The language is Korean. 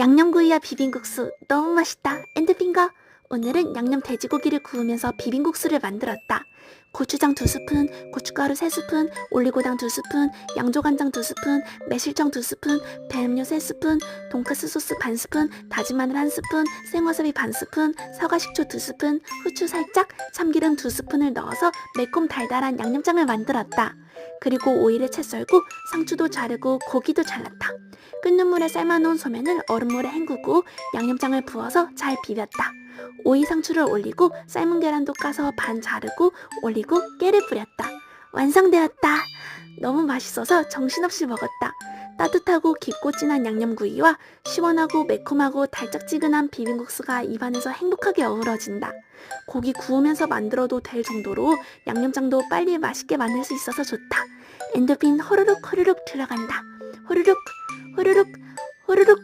양념구이와 비빔국수 너무 맛있다. 엔드핑거. 오늘은 양념 돼지고기를 구우면서 비빔국수를 만들었다. 고추장 2스푼, 고춧가루 3스푼, 올리고당 2스푼, 양조간장 2스푼, 매실청 2스푼, 배음료 3스푼, 돈가스 소스 반 스푼, 다진 마늘 1스푼, 생와사비 반 스푼, 사과식초 2스푼, 후추 살짝, 참기름 2스푼을 넣어서 매콤 달달한 양념장을 만들었다. 그리고 오이를 채 썰고 상추도 자르고 고기도 잘랐다. 끓는 물에 삶아놓은 소면을 얼음물에 헹구고 양념장을 부어서 잘 비볐다. 오이 상추를 올리고 삶은 계란도 까서 반 자르고 올리고 깨를 뿌렸다. 완성되었다. 너무 맛있어서 정신없이 먹었다. 따뜻하고 깊고 진한 양념구이와 시원하고 매콤하고 달짝지근한 비빔국수가 입안에서 행복하게 어우러진다. 고기 구우면서 만들어도 될 정도로 양념장도 빨리 맛있게 만들 수 있어서 좋다. 엔도핀 호루룩 호루룩 들어간다. 호루룩 호루룩 호루룩